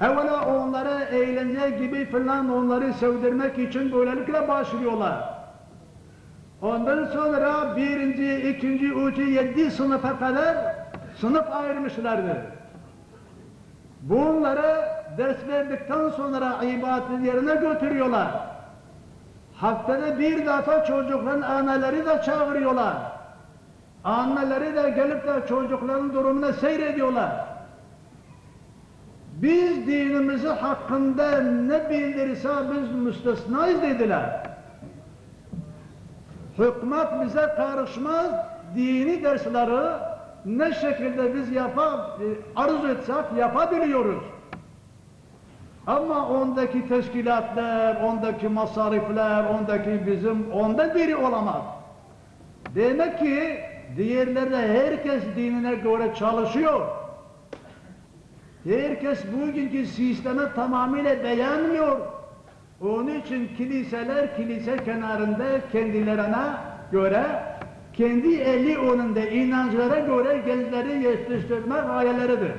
Evvela onları eğlence gibi filan onları sevdirmek için böylelikle başlıyorlar. Ondan sonra birinci, ikinci, üçüncü, yedi sınıfa kadar sınıf ayırmışlardı. Bunları ders verdikten sonra ibadet yerine götürüyorlar. Haftada bir defa çocukların anneleri de çağırıyorlar. Anneleri de gelip de çocukların durumunu seyrediyorlar. Biz dinimizi hakkında ne bildirirse biz müstesnayız dediler. Hükümet bize karışmaz, dini dersleri ne şekilde biz yapar, e, arzu etsek yapabiliyoruz. Ama ondaki teşkilatlar, ondaki masarifler, ondaki bizim, onda biri olamaz. Demek ki diğerleri herkes dinine göre çalışıyor. Herkes bugünkü sistemi tamamıyla beğenmiyor. Onun için kiliseler kilise kenarında kendilerine göre kendi eli önünde inançlara göre gençleri yetiştirme gayeleridir.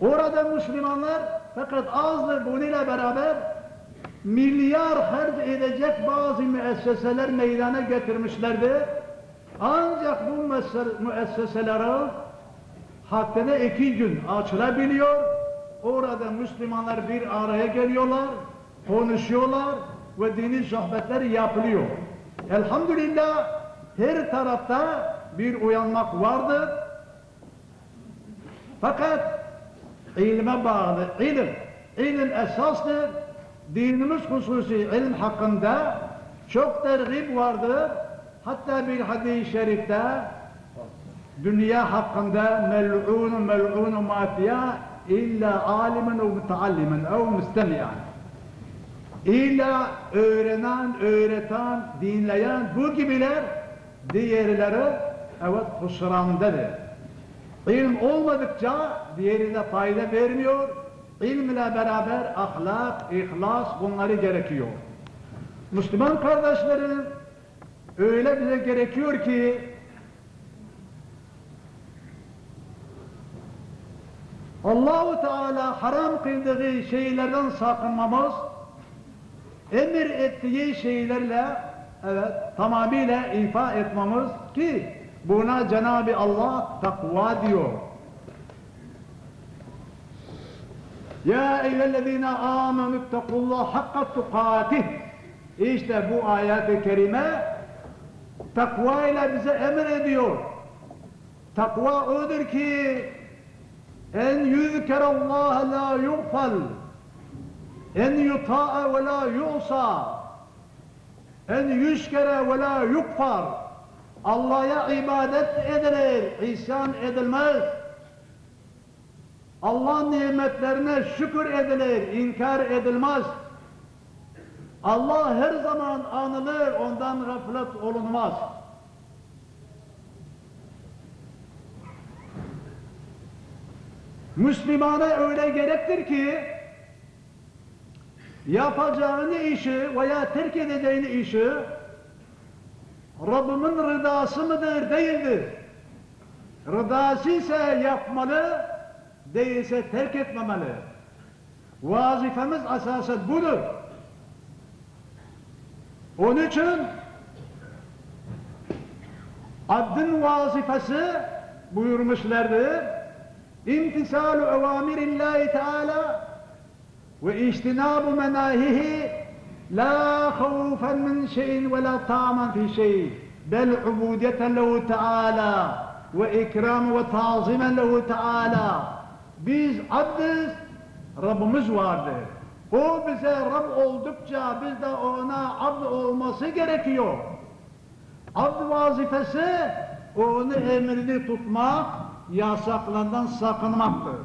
Orada Müslümanlar fakat azdır bununla beraber milyar harc edecek bazı müesseseler meydana getirmişlerdi. Ancak bu müesseseleri haftada iki gün açılabiliyor. Orada Müslümanlar bir araya geliyorlar, konuşuyorlar ve dini sohbetler yapılıyor. Elhamdülillah her tarafta bir uyanmak vardır. Fakat ilme bağlı ilim, ilim esastır. Dinimiz hususi ilim hakkında çok tergib vardır. Hatta bir hadis-i şerifte dünya hakkında mel'un mel'un ma fiha illa alimen ve mutallimen ev mustemi'an. İlla öğrenen, öğreten, dinleyen bu gibiler diğerleri evet husrandadır. İlm olmadıkça diğerine fayda vermiyor. İlm ile beraber ahlak, ihlas bunları gerekiyor. Müslüman kardeşlerim öyle bize gerekiyor ki Allahu Teala haram kıldığı şeylerden sakınmamız, emir ettiği şeylerle evet tamamıyla ifa etmemiz ki buna Cenab-ı Allah takva diyor. Ya eyyühellezine amenü ittakullah hakka tukatih. İşte bu ayet-i kerime takva ile bize emir ediyor. Takva odur ki en yüzkerallah la yuğfal en yuta'a ve la yu'sa en yüzkere ve la yukfar Allah'a ibadet edilir, isyan edilmez. Allah nimetlerine şükür edilir, inkar edilmez. Allah her zaman anılır, ondan gaflet olunmaz. Müslümana öyle gerektir ki yapacağını işi veya terk edeceğini işi Rabbimin rıdası mıdır değildir. Rıdası ise yapmalı, değilse terk etmemeli. Vazifemiz asasen budur. Onun için abdin vazifesi buyurmuşlardır. İmtisalu evamirillahi teala ve iştinabu menahihi la havfen min şeyin ve la ta'man fi şey bel ubudiyeten lehu teala ve ikram ve tazimen lehu teala biz abdiz Rabbimiz vardır. O bize Rab oldukça biz de ona abd olması gerekiyor. Abd vazifesi onun emrini tutmak, yasaklardan sakınmaktır.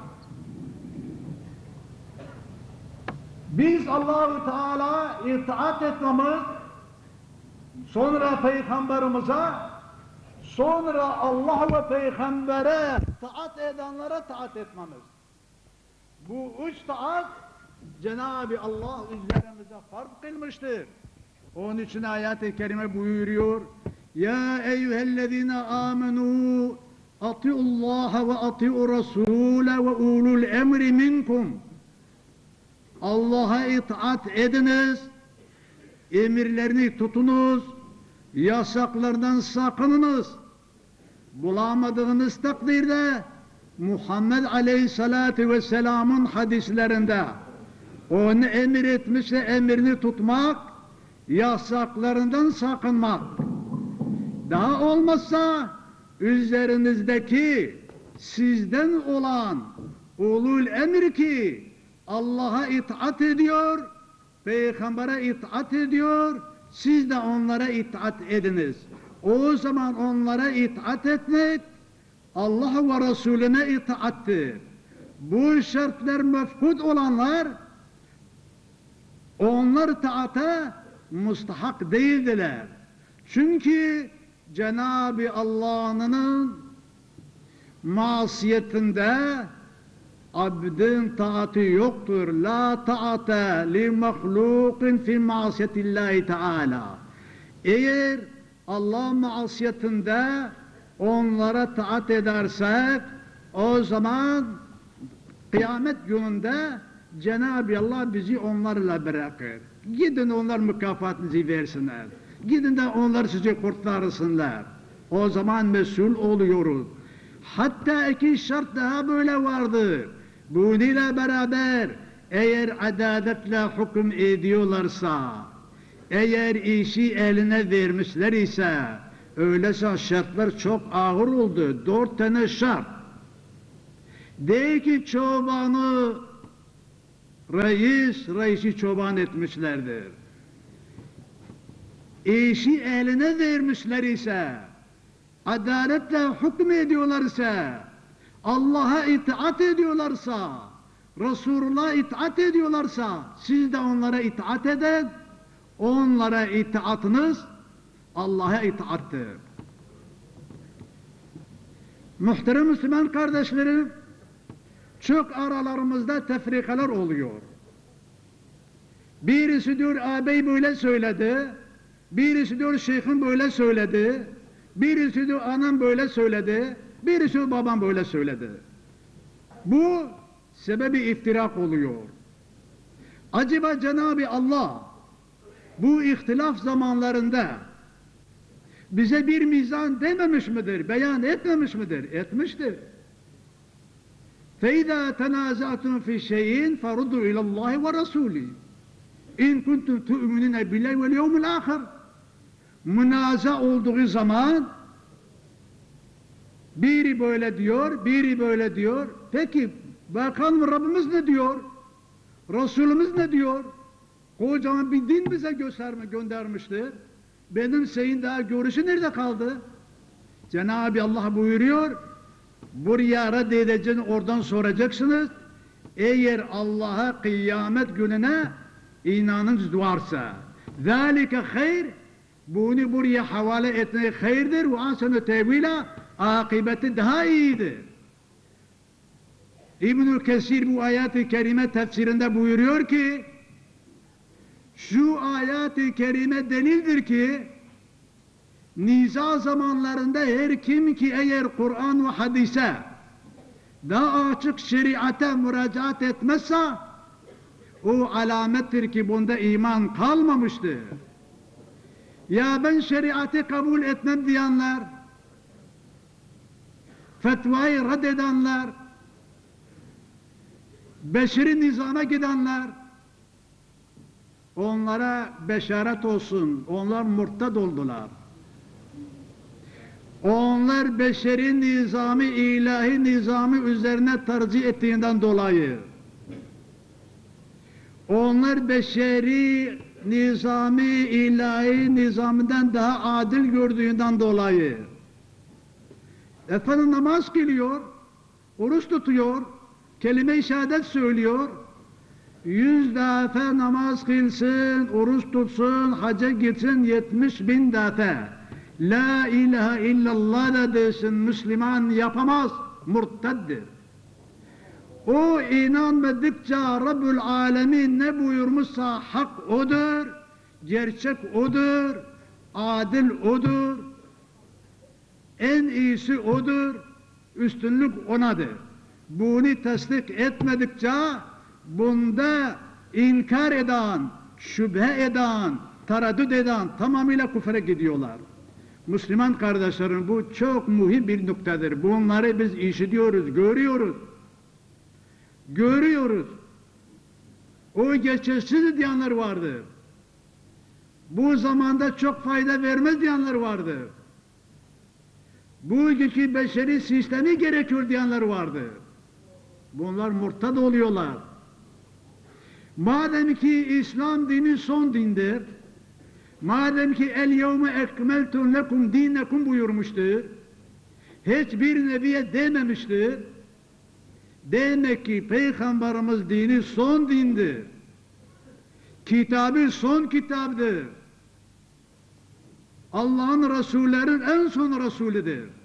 Biz Allahu Teala itaat etmemiz, sonra Peygamberimize, sonra Allah ve Peygamber'e taat edenlere taat etmemiz. Bu üç taat Cenab-ı Allah üzerimize farz kılmıştır. Onun için ayet-i kerime buyuruyor. Ya eyyühellezine amenu Atiullaha ve atiu Rasule ve ulul emri minkum. Allah'a itaat ediniz, emirlerini tutunuz, yasaklardan sakınınız. Bulamadığınız takdirde Muhammed Aleyhisselatü Vesselam'ın hadislerinde onu emir etmişse emrini tutmak, yasaklarından sakınmak. Daha olmazsa üzerinizdeki sizden olan ulul emir ki Allah'a itaat ediyor, Peygamber'e itaat ediyor, siz de onlara itaat ediniz. O zaman onlara itaat etmek Allah ve Resulüne itaattir. Bu şartlar mefkud olanlar onlar taata mustahak değildiler. Çünkü Cenab-ı Allah'ın masiyetinde abdin taati yoktur. La taate li mahlukin fi masiyetillahi teala. Eğer Allah masiyetinde onlara taat edersek o zaman kıyamet gününde Cenab-ı Allah bizi onlarla bırakır. Gidin onlar mükafatınızı versinler. Gidin de onlar sizi kurtarsınlar. O zaman mesul oluyoruz. Hatta iki şart daha böyle vardı. Bununla beraber eğer adaletle hüküm ediyorlarsa, eğer işi eline vermişler ise, öyleyse şartlar çok ağır oldu. Dört tane şart. De ki çobanı reis, reisi çoban etmişlerdir. İşi eline vermişler ise, adaletle hüküm ediyorlarsa, Allah'a itaat ediyorlarsa, Resulullah'a itaat ediyorlarsa, siz de onlara itaat edin, onlara itaatınız Allah'a itaattir. Muhterem Müslüman kardeşlerim, çok aralarımızda tefrikalar oluyor. Birisi diyor ağabey böyle söyledi, birisi diyor şeyhim böyle söyledi, birisi diyor anam böyle söyledi, birisi diyor babam böyle söyledi. Bu sebebi iftirak oluyor. Acaba Cenab-ı Allah bu ihtilaf zamanlarında bize bir mizan dememiş midir, beyan etmemiş midir? Etmiştir. فَاِذَا تَنَازَعْتُمْ فِي شَيْءٍ فَرُدُّوا اِلَى اللّٰهِ وَرَسُولِهِ اِنْ كُنْتُمْ تُؤْمِنِينَ بِاللّٰهِ وَالْيَوْمِ الْآخِرِ Münaza olduğu zaman biri böyle diyor, biri böyle diyor. Peki bakalım Rabbimiz ne diyor? Resulümüz ne diyor? Kocaman bir din bize gösterme göndermiştir. Benim şeyin daha görüşü nerede kaldı? Cenab-ı Allah buyuruyor, buraya reddedeceğini oradan soracaksınız. Eğer Allah'a kıyamet gününe inanınız varsa, ذَٰلِكَ hayr, bunu buraya havale etmek hayırdır ve asını tevila akıbeti daha iyidir. İbnül Kesir bu ayet-i kerime tefsirinde buyuruyor ki şu ayet-i kerime delildir ki niza zamanlarında her kim ki eğer Kur'an ve hadise daha açık şeriate müracaat etmezse o alamettir ki bunda iman kalmamıştır. Ya ben şeriatı kabul etmem diyenler, fetvayı reddedenler, beşeri nizama gidenler, onlara beşaret olsun, onlar murtad oldular. Onlar beşeri nizamı, ilahi nizamı üzerine tercih ettiğinden dolayı, onlar beşeri nizami, ilahi nizamından daha adil gördüğünden dolayı, efendim namaz kılıyor, oruç tutuyor, kelime-i şehadet söylüyor, yüz defa namaz kılsın, oruç tutsun, hacca gitsin yetmiş bin defa. La ilahe illallah da desin, Müslüman yapamaz, murtaddir. O inanmadıkça Rabbül Alemin ne buyurmuşsa hak odur, gerçek odur, adil odur, en iyisi odur. Üstünlük onadır. Bunu tasdik etmedikçe bunda inkar eden, şüphe eden, tereddüt eden tamamıyla küfre gidiyorlar. Müslüman kardeşlerim bu çok mühim bir noktadır. Bunları biz işitiyoruz, görüyoruz. Görüyoruz. O geçersiz diyenler vardı. Bu zamanda çok fayda vermez diyenler vardı. Bugünkü beşeri sistemi gerekiyor diyenler vardı. Bunlar murtad oluyorlar. Madem ki İslam dini son dindir, madem ki el yevme ekmeltu lekum dinekum buyurmuştur, hiçbir nebiye dememiştir, demek ki Peygamberimiz dini son dindir. Kitabı son kitaptır. Allah'ın Resullerin en son Resulüdür.